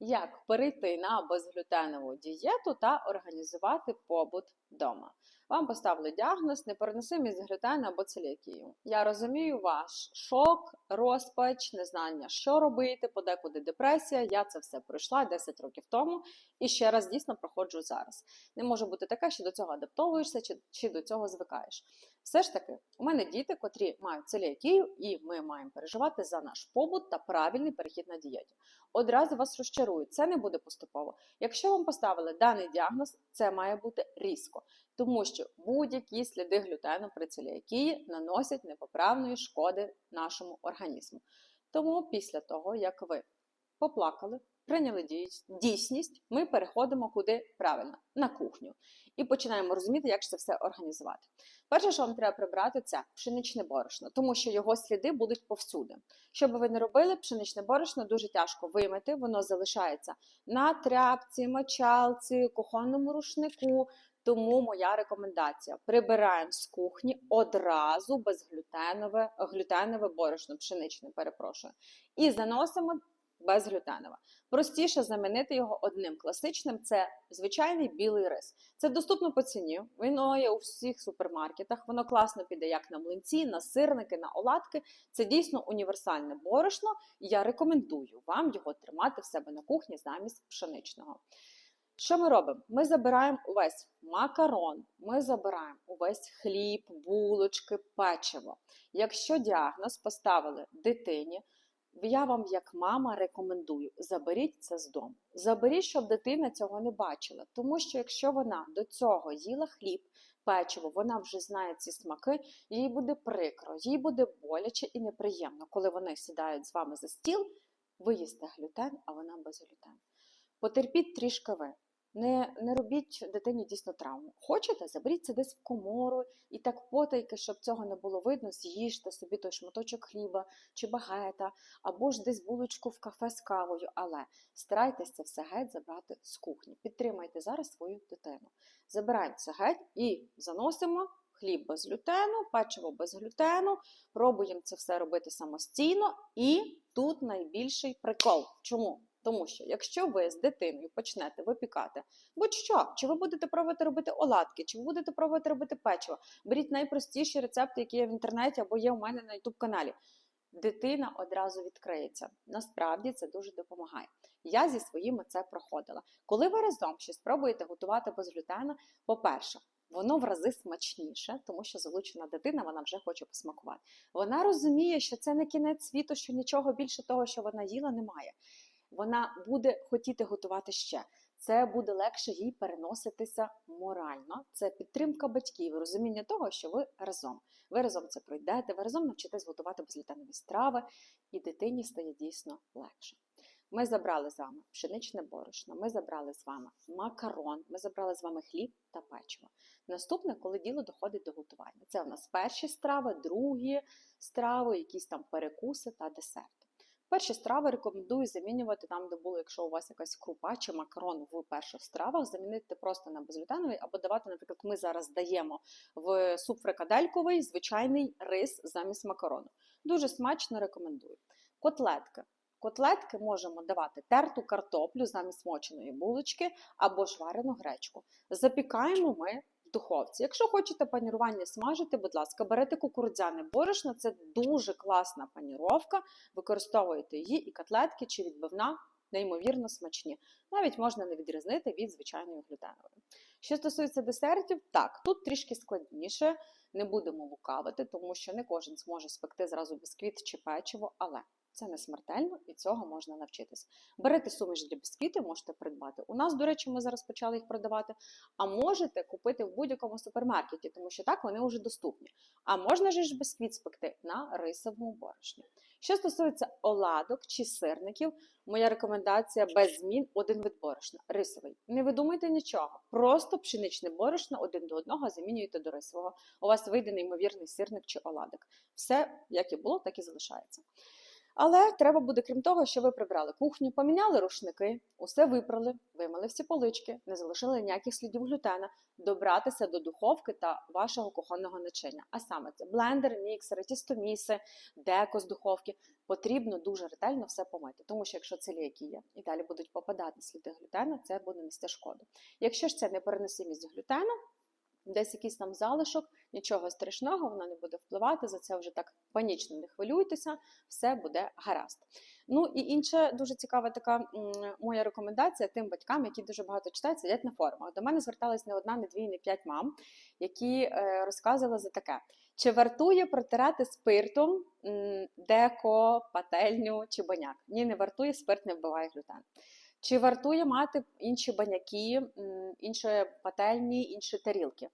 Як перейти на безглютенову дієту та організувати побут вдома? Вам поставили діагноз непереносимість глютену або целіакію. Я розумію ваш шок, розпач, незнання, що робити, подекуди депресія. Я це все пройшла 10 років тому і ще раз дійсно проходжу зараз. Не може бути таке, що до цього адаптовуєшся чи, чи до цього звикаєш. Все ж таки, у мене діти, котрі мають целіакію, і ми маємо переживати за наш побут та правильний перехід на дієті. Одразу вас розчарують, це не буде поступово. Якщо вам поставили даний діагноз, це має бути різко, тому що будь-які сліди глютену при целіакії наносять непоправної шкоди нашому організму. Тому після того, як ви поплакали, прийняли дій- дійсність, ми переходимо куди правильно на кухню і починаємо розуміти, як це все організувати. Перше, що вам треба прибрати, це пшеничне борошно, тому що його сліди будуть повсюди. Що би ви не робили, пшеничне борошно дуже тяжко вимити, воно залишається на тряпці, мочалці, кухонному рушнику. Тому моя рекомендація: прибираємо з кухні одразу безглютенове глютенове борошно, пшеничне, перепрошую, і заносимо безглютенове. Простіше замінити його одним класичним це звичайний білий рис. Це доступно по ціні. Воно є у всіх супермаркетах. Воно класно піде як на млинці, на сирники, на оладки. Це дійсно універсальне борошно. і Я рекомендую вам його тримати в себе на кухні замість пшеничного. Що ми робимо? Ми забираємо увесь макарон, ми забираємо увесь хліб, булочки, печиво. Якщо діагноз поставили дитині, я вам, як мама, рекомендую: заберіть це з дому. Заберіть, щоб дитина цього не бачила. Тому що якщо вона до цього їла хліб, печиво, вона вже знає ці смаки, їй буде прикро, їй буде боляче і неприємно, коли вони сідають з вами за стіл, ви їсте глютен, а вона без глютену. Потерпіть трішки ви. Не, не робіть дитині дійсно травму. Хочете, заберіть це десь в комору і так потайки, щоб цього не було видно, з'їжте собі той шматочок хліба чи багета, або ж десь булочку в кафе з кавою. Але старайтеся це все геть забрати з кухні. Підтримайте зараз свою дитину. Забираємо це геть і заносимо хліб без глютену, печиво без глютену. Пробуємо це все робити самостійно. І тут найбільший прикол. Чому? Тому що якщо ви з дитиною почнете випікати будь-що, чи ви будете пробувати робити оладки, чи ви будете пробувати робити печиво, беріть найпростіші рецепти, які є в інтернеті або є у мене на youtube каналі. Дитина одразу відкриється. Насправді це дуже допомагає. Я зі своїми це проходила. Коли ви разом ще спробуєте готувати без глютена, по-перше, воно в рази смачніше, тому що залучена дитина вона вже хоче посмакувати. Вона розуміє, що це не кінець світу, що нічого більше того, що вона їла, немає вона буде хотіти готувати ще. Це буде легше їй переноситися морально. Це підтримка батьків, розуміння того, що ви разом. Ви разом це пройдете, ви разом навчитесь готувати безглютенові страви, і дитині стає дійсно легше. Ми забрали з вами пшеничне борошно, ми забрали з вами макарон, ми забрали з вами хліб та печиво. Наступне, коли діло доходить до готування. Це у нас перші страви, другі страви, якісь там перекуси та десерти. Перші страви рекомендую замінювати там, де було, якщо у вас якась крупа чи макарон в перших стравах, замінити просто на безглютеновий, або давати, наприклад, ми зараз даємо в суп фрикадельковий звичайний рис замість макарону. Дуже смачно рекомендую. Котлетки. Котлетки можемо давати терту картоплю замість моченої булочки або ж варену гречку. Запікаємо ми духовці. Якщо хочете панірування смажити, будь ласка, берете кукурудзяне борошно, це дуже класна паніровка. Використовуєте її і котлетки чи відбивна, неймовірно смачні. Навіть можна не відрізнити від звичайної глютенової. Що стосується десертів, так, тут трішки складніше, не будемо лукавити, тому що не кожен зможе спекти зразу бісквіт чи печиво, але це не смертельно і цього можна навчитись. Берете суміш для бісквітів, можете придбати. У нас, до речі, ми зараз почали їх продавати. А можете купити в будь-якому супермаркеті, тому що так вони вже доступні. А можна ж бісквіт спекти на рисовому борошні. Що стосується оладок чи сирників, моя рекомендація без змін один вид борошна рисовий. Не видумайте нічого, просто пшеничне борошно один до одного замінюєте до рисового. У вас вийде неймовірний сирник чи оладок. Все, як і було, так і залишається. Але треба буде, крім того, що ви прибрали кухню, поміняли рушники, усе випрали, вимили всі полички, не залишили ніяких слідів глютена, добратися до духовки та вашого кухонного начиння. А саме це блендер, міксери, тістоміси, деко з духовки. Потрібно дуже ретельно все помити, тому що якщо целіакія і далі будуть попадати сліди глютена, це буде нести шкоду. Якщо ж це непереносимість глютену, десь якийсь там залишок, нічого страшного, воно не буде впливати, за це вже так панічно не хвилюйтеся, все буде гаразд. Ну і інша дуже цікава така моя рекомендація тим батькам, які дуже багато читають, сидять на форумах. До мене звертались не одна, не дві, не п'ять мам, які е, розказували за таке. Чи вартує протирати спиртом деко, пательню чи баняк? Ні, не вартує, спирт не вбиває глютен. Чи вартує мати інші баняки, інші пательні, інші тарілки?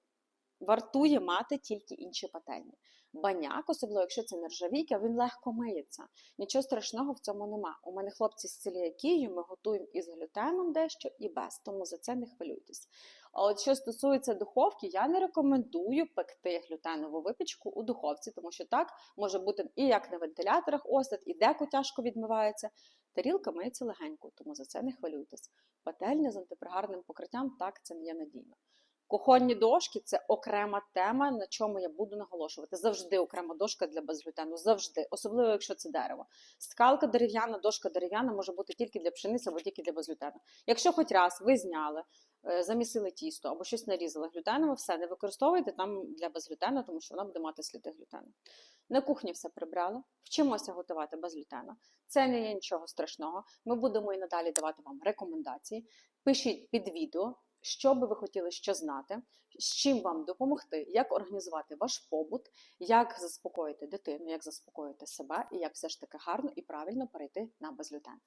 Вартує мати тільки інші пательні. Баняк, особливо якщо це нержавійка, він легко миється. Нічого страшного в цьому нема. У мене хлопці з ціліякією, ми готуємо із глютеном дещо і без, тому за це не хвилюйтесь. А от що стосується духовки, я не рекомендую пекти глютенову випічку у духовці, тому що так може бути і як на вентиляторах осад, і деко тяжко відмивається. Тарілка миється легенько, тому за це не хвилюйтесь. Пательня з антипригарним покриттям так це не є надійно. Кухонні дошки це окрема тема, на чому я буду наголошувати. Завжди окрема дошка для безглютену, завжди, особливо якщо це дерево. Скалка дерев'яна, дошка дерев'яна може бути тільки для пшениці або тільки для безглютену. Якщо хоч раз ви зняли, е, замісили тісто або щось нарізали глютенове, все не використовуйте там для безглютену, тому що вона буде мати сліди глютену. На кухні все прибрали, вчимося готувати без глютену. Це не є нічого страшного. Ми будемо і надалі давати вам рекомендації. Пишіть під відео, що би ви хотіли ще знати, з чим вам допомогти, як організувати ваш побут, як заспокоїти дитину, як заспокоїти себе і як все ж таки гарно і правильно перейти на безглютен.